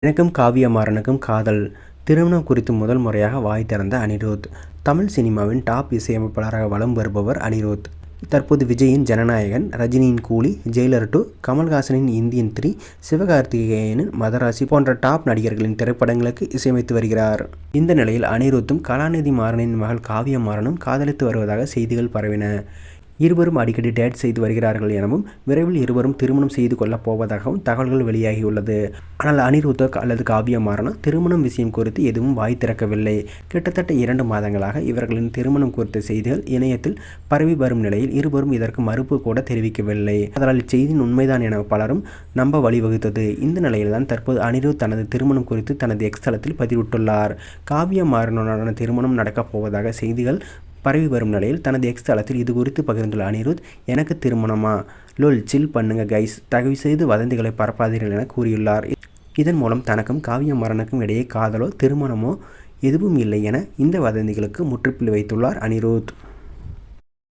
எனக்கும் காவியமாறனுக்கும் காதல். திருமணம் குறித்து முதல் முறையாக வாய் திறந்த அனிருத். தமிழ் சினிமாவின் டாப் இசையமைப்பாளராக வலம் வருபவர் அனிருத். தற்போது விஜயின் ஜனநாயகன் ரஜினியின் கூலி ஜெயிலர் டூ கமல்ஹாசனின் இந்தியன் த்ரீ சிவகார்த்திகேயனின் மதராசி போன்ற டாப் நடிகர்களின் திரைப்படங்களுக்கு இசையமைத்து வருகிறார். இந்த நிலையில் அனிருத்தும் கலாநிதி மாறனின் மகள் காவிய மாறனும் காதலித்து வருவதாக செய்திகள் பரவின. இருவரும் அடிக்கடி டேட் செய்து வருகிறார்கள் எனவும் விரைவில் இருவரும் திருமணம் செய்து கொள்ளப் போவதாகவும் தகவல்கள் வெளியாகியுள்ளது. ஆனால் அனிருத்தோ அல்லது காவியா மாறனா திருமணம் விஷயம் குறித்து எதுவும் வாய் திறக்கவில்லை. கிட்டத்தட்ட இரண்டு மாதங்களாக இவர்களின் திருமணம் குறித்த செய்திகள் இணையத்தில் பரவி வரும் நிலையில் இருவரும் இதற்கு மறுப்பு கூட தெரிவிக்கவில்லை. அதனால் இச்செய்தியின் உண்மைதான் என பலரும் நம்ப வழிவகுத்தது. இந்த நிலையில்தான் தற்போது அனிருத் தனது திருமணம் குறித்து தனது எக்ஸ்தலத்தில் பதிவிட்டுள்ளார். காவியா மாறனுடனான திருமணம் நடக்கப் போவதாக செய்திகள் பரவி வரும் நிலையில் தனது எக்ஸ் தளத்தில் இது குறித்து பகிர்ந்துள்ள அனிருத் எனக்கு திருமணமா? லோல் சில் பண்ணுங்க கைஸ் தகவு செய்து வதந்திகளை பரப்பாதீர்கள் என கூறியுள்ளார். இதன் மூலம் தனக்கும் காவிய மரணனுக்கும் இடையே காதலோ திருமணமோ எதுவும் இல்லை என இந்த வதந்திகளுக்கு முற்றுப்புள்ளி வைத்துள்ளார் அனிருத்.